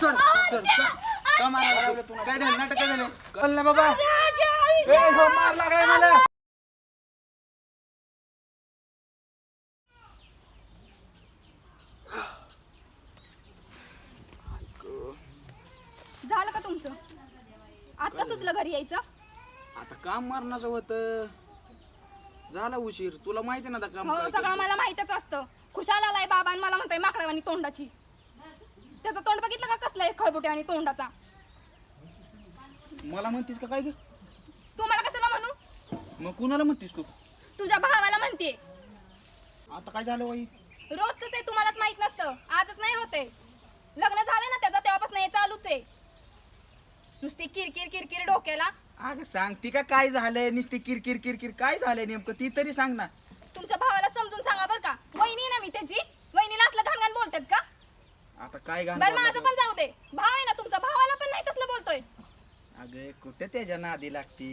चल चल चल का मारायला लावलं तुला? काय झालं? नाटक झालं? ना बाबा. ए, हो, मार लागलाय मला. झालं का तुमचं? आता सुचलं घरी यायचं? आता काम मारण्याचं होतं. झाला उशीर. तुला माहिती ना आता काम हो सगळं मला माहितच असतं. खुशाल आलाय बाबा आणि मला म्हणतोय माकडावानी तोंडाची. त्याचं तोंड बघितलं का कसलं आहे खळबुटे आणि तोंडाचा. मला म्हणतीस का काय ग? तू मला कशाला म्हणू? मग कुणाला म्हणतीस तू? तुझ्या भावाला म्हणते. आता काय झालं बाई? रोजच आहे तुम्हालाच माहीत नसतं. आजच नाही होते लग्न झालं ना त्याचं तेव्हापासून हे चालूच आहे. नुसती किरकिर किरकिर डोक्याला. अगं सांग ती का काय झालंय? नुसती किरकिर किरकिर काय झालंय नेमकं? ती तरी सांग ना. तुमच्या भावाला समजून सांगा बरं का. वहिनी आहे ना मी त्याची? वहिनीला असलं घाणघाण बोलतात का आता काय घाण बरं माझं? पण जाऊ दे. भाव आहे ना तुमचा. भावाला पण नाही तसलं बोलतोय. अगं कुठे त्याच्या नादी लागती?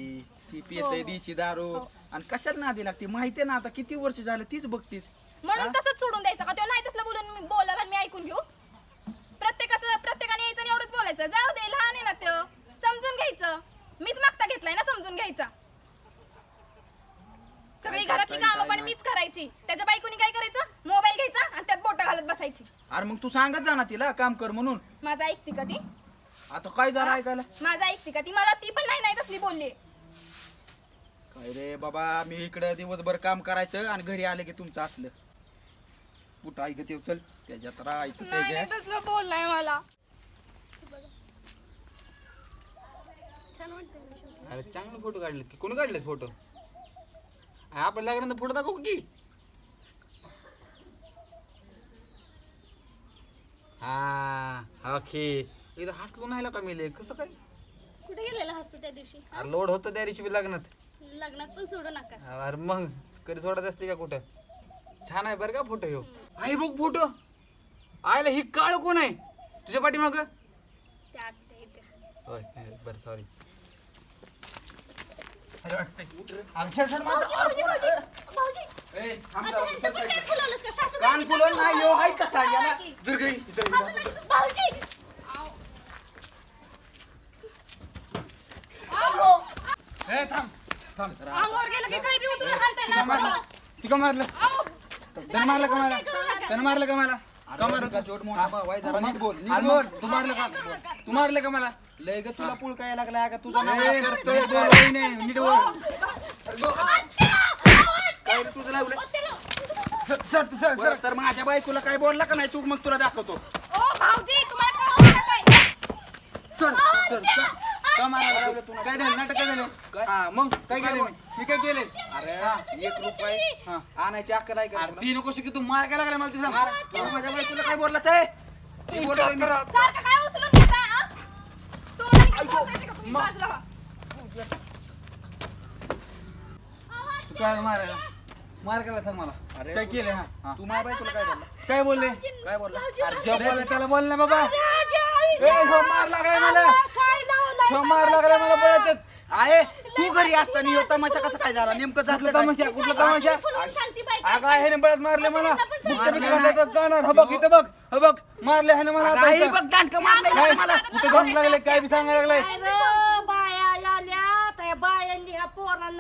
ती हो, पितय हो. दिशी दारू. हो. आणि कशाला नादी लागती? माहितीये ना आता किती वर्ष झालं तीच बघतीस. म्हणून? तसंच सोडून द्यायचं का? तो नाही तसलं बोलून मी बोलायला मी ऐकून घेऊ. प्रत्येकाचं प्रत्येकाने यायचं आणि एवढंच बोलायचं. जाऊ दे लहान आहे ना तो. समजून घ्यायचं. मीच मागचा घेतलाय ना समजून घ्यायचा. सगळी घरातली कामं पण. मीच करायची. त्याच्या बायकोनी काय करायचं मोबाईल घ्यायचा आणि त्यात बोट घालत बसायची अरे मग तू सांगत जा ना तिला काम कर म्हणून. माझं ऐकती का ती? आता काय झालं ऐकायला? माझं ऐकती का ती? मला ती पण नाही नाही तसली बोलली. काय रे बाबा मी इकडं दिवसभर काम करायचं आणि घरी आलं की तुमचं असलं. कुठं ऐक ते? चल त्याच्यात राहायचं नाही नाही त्याच्यात तसलं बोललाय मला. अरे चांगले फोटो काढलेत की. कोणी काढलेत फोटो? आपण लागल्यानंतर फोटो दाखवू की? हा ओके इथं हसलो नाही का मिले कसं काय? कुठे गेलेला त्या दिवशी? अरे लोड होतं त्या दिवशी बी लग्नात. लग्नात पण सोडू नका. अरे मग कधी सोडत असते का कुठं? छान आहे बरं का फोटो ह्यो आई बघ फोटो. आयला ही काळ कोण आहे? तुझ्या पाठीमाग? त्या आत्या इथे होय बरं सॉरी भाऊजी भाऊजी ए, थांब आता जरा, ह्यांचं पण फुलवलं नाही यो हाय कसा याला इथं. भाऊजी ए, थांब थांब. अंगावर गेलं की काही बी उचलून हाणताय तिला मारलं. ना ती का मारलं त्यानं मारलं का मला? त्यानं मारलं का मला? का मारलं? का चोट जरा नीट बोल नीट बोल. तू मारलं का? तू मारलं का मला? लय ग तुला पुळ काय लागला का तुझा नवरा करतोय बोल वही नाही नीट बोल काय रे तुझं लावलं सर सर. सर सर तर माझ्या बायकोला काय बोलला का नाही तू? मग तुला दाखवतो. ओ भाऊजी तुम्हाला कळलं का काय? चल चल चल का मारायला लावलं तुला काय झालं? नाटक काय झालं? हा मग काय केलं मी मी काय केलंय अरे एक रुपये. हा आणायची अक्कल आहे का ती नको शिकी. तू मार काय लागला मला ते सांग तू माझ्या बायकोला काय बोललाच आहे ती बोलतोय मी. सारखं काय उचलून घेताय, हा? तोंडाने काय बोलताय ते का? तुम्ही बाजूला व्हा. तू काय मारायला? मार केला सांग मला. अरे काय केलं हा? तू माझ्या बायकोला काय बोलला? काय बोलले? काय बोलला अरे जे बोलले त्याला बोल ना बाबा. ए हो मार लागलाय मला. हो मार लागलाय मला आहे तू घरी असताना ह्यो तमाशा कसा काय झाला? नेमकं झालं तमाशा कुठला तमाशा? फुलवून सांगती बायको. अगं आहे ना बळत मारले मला. घालायचं कानात. हा बघ इथं बघ हा बघ. मारले आहे ना मला आता. इथं. बघ दांडकं मारलंय. काय? मला कुठं लागले काय बी सांगायला लागलाय.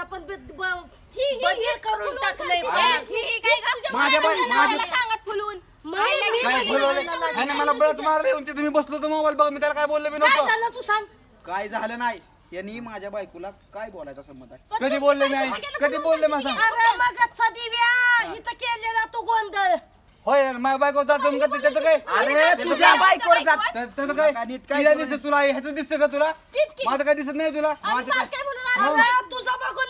पोरांना पण ब- ब- बधीर करून टाकलंय? माझ्या बाई- तुमच्या माझ्या- नवऱ्याला सांगत फुलून. काय नाही. बोलवले मला बळत मारले तिथे मी बसलो तो मोबाईल बघ मी त्याला काय बोललो मी काय झालं तू सांग? काय झालं नाही. यांनी माझ्या बायकोला काय बोलायचा संमत आहे? कधी बोलले आई? कधी बोलले मला सांग अरे मगच दिव्या इथं केलेला तू गोंधळ. होय माझ्या बायको जातो मग त्याचं काय? अरे तुझ्या बायकोवर जात त्या- त्याचं काय? नीट काय तिला करू दिसत तुला ह्याचं दिसतं का तुला. माझं काय दिसत नाही तुला? आणि माझं काय काय म्हणून आला? अरे तुझं बघून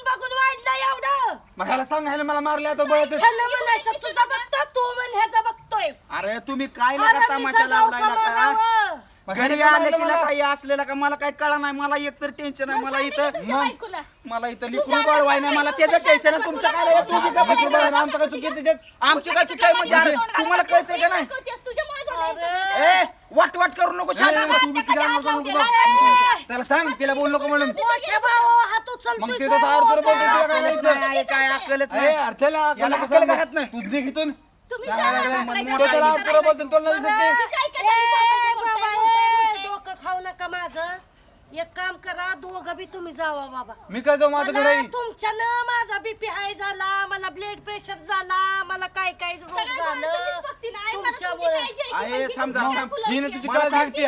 वाढलं एवढं? मग ह्याला सांग ह्याला मला मारले आता बळत ह्यानं म्हणायचं तुझं बघतो तू म्हण ह्याचं बघतोय. अरे तुम्ही काय अरे नका तमाशा लावलाय का. घरी आले की काही असलेला का मला काही कळा नाही मला एकतर टेन्शन आहे मला इथं बायकोला. मला इथं लिखून बाळवाय नाही मला त्याचं टेन्शन आहे तुमचं काय? तू बी का बघ- आमचं काय चुकी त्याच्यात आमची काय चुकी आहे म्हणजे अरे तुम्हाला कळतंय का नाही? करतेस, तुझ्यामुळे झालं हे सगळं. ए वाट वाट करू नको छान ए, तू बी तिला हात नको लावते, नको लाज त्याला सांग तिला बोल नको म्हणून. हात उचलतोय मग ते तसं अर्थ बोलतो तिला काय अक्कलच करायचं नाही, काय अक्कलच अरे नाही. अर्थाला याला अक्कल घरात नाही. तू निघ इथून. तुम्ही सांगायला जा, लागलाय. सांगायचं तो त्याला नाही. अर्थ बोलतो तुला नाही दिसत ते काय काय ए, बाबा, ए. एक काम करा दोघं बी तुम्ही जावा बाबा. मी काय जाऊ माझं मला तुमच्यानं माझा बीपी हाय झाला मला ब्लड प्रेशर झाला मला काय काय रोग झालं? तुमच्यामुळे. आहे की थांब हिनं. तुझी मला काळजी सांग घेते.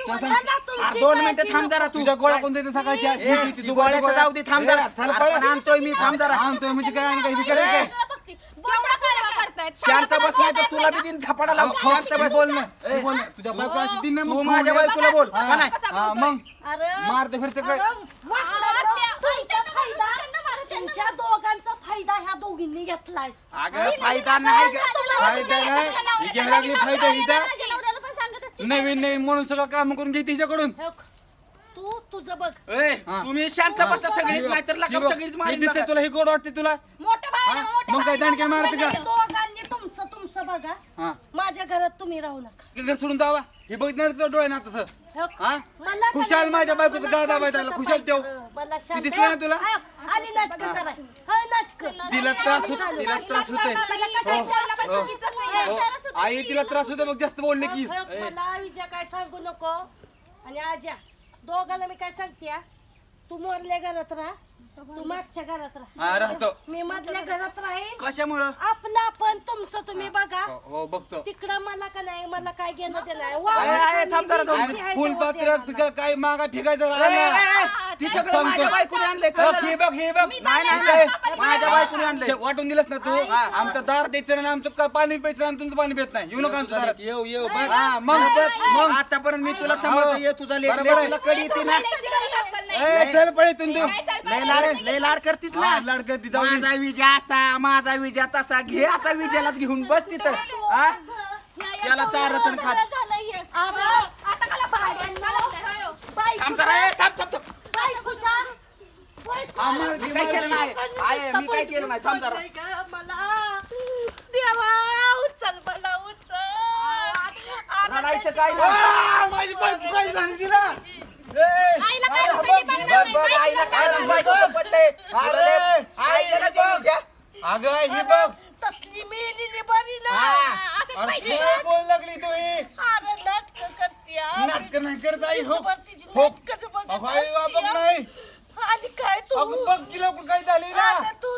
सांगा मला तुमची आ, दोन मिनिटं काळजी थांब जरा तू. तुझ्या गोळ्या कोणत्या सकाळची आज? ती- ती गोळ्या- जाऊ दे थांब जरा. ए, चल अरे, पळ. पण आणतोय मी थांब जरा. आणतोय म्हणजे काय आणि काही बी करायचं काय? मला बघती. केवढा कारवा करतायत? शांत बस नाही तर तुला बी नाही दिन झपाटा लावू शांत तू बस. बोल ना. तू बोल ना. तुझ्या बायको अशी दिन ना तू मग माझ्या बोल. बायकोला नाही हा. मग. अरे. मारते फिरते काय? तुमचा फायदा तुमच्या दोघांचा फायदा ह्या दोघींनी घेतलाय. अगं फायदा नाही ग. फायदा नाही ही घ्यायला लागली फायदा हिचा माझ्या नवऱ्याला पण सांगत असते. नवीन नवीन म्हणून सगळं काम करून घे तिच्याकडून हे, तू तुझं बघ ए, हा. तुम्ही शांत बसा सगळीच नाही तर हे लका सगळीच हे मारीन दिसतंय. तुला हे गोड वाटते तुला मोठं भाऊ आहे ना, हा? मोठं मग काय भाऊ ना. मारते का म्हणजे दोघांनी तुमचं तुमचं बघा हा माझ्या घरात तुम्ही राहू नका घर सोडून जावा हे बघितलं तुझं डोळे ना तसं हे, हा मला खुशाल माझ्या बायकोचं मला गाळ दाबायचं आलं, शांतता खुशाल ठेव. पाहिजे. मला ती शांत- दिसली ना तुला? हा, आली नाटक कराय हा नाटक तिला त्रास होत तिला त्रास होतोय हो. हो. आई तिला त्रास होतो मग जास्त बोलले की. मला विजय काय सांगू नको. आणि आज्या दोघांना मी काय सांगते तू मोरल्या घरात राहा तू मागच्या घरात राहा. हा राहतो. मी मधल्या घरात राहीन. कशामुळं? आपलं आपण तुमचं तुम्ही बघा. हो, हो बघतो. तिकडं मला का नाही मला काय घेणं ते नाही आहे, आहे, थांब जरा दोन आणि वावरात फुल मी आहे पात्रात तेव्हा पिका काय मागा फिकायचं राहिलं. ए, ती सगळं माझ्या बायकोने आणलंय हे? बघ हे बघ. नाही नाही नाही माझ्या बायकोने आणलंय. शे- वाटून दिलंस ना तू? आमचं दार द्यायचं नाही आमचं का पाणी प्यायचं आणि तुमचं पाणी पित नाही. येऊ नका आमच्या दारात. येऊ येऊ बघ हा मग मग आतापर्यंत मी तुला सांभाळतो ये तुझा लेख बरोबर आहे. तुला कडी येते ना नाही. ए, चल पळे तू. लय लाड लय लाड करतीस ना. हा, लाड करती, जाऊ दे. माझा विजय असा माझा विजय तसा. घे आता विजयालाच घेऊन बस तिथं. हा? त्याला चारत आणि खात. हे. हो, होय हो. थांब थांब थांब. मी काय केलं नाही. आहे मी काय केलं नाही. थांब जरा. मला? देवा उचल मला उचल. रडायचं काय. आ, माझी बायको काय झाली तिला. ए, आईला काय अरे, बघ, बघ, बघणार बघ नाही. बघ. आईला काय अरे, अरे, आई बघ. अगं ही बघ. तसली मेलेली बरी ना हा. असंच अरे पाहिजे. काय बोल लागली तू ही? अरे नाटक करते नाटक नाही करत आई हो. हो. अगं, आई, बघ नाही. आणि काय तू? अगं बघ की लवकर काय झाली ना. तू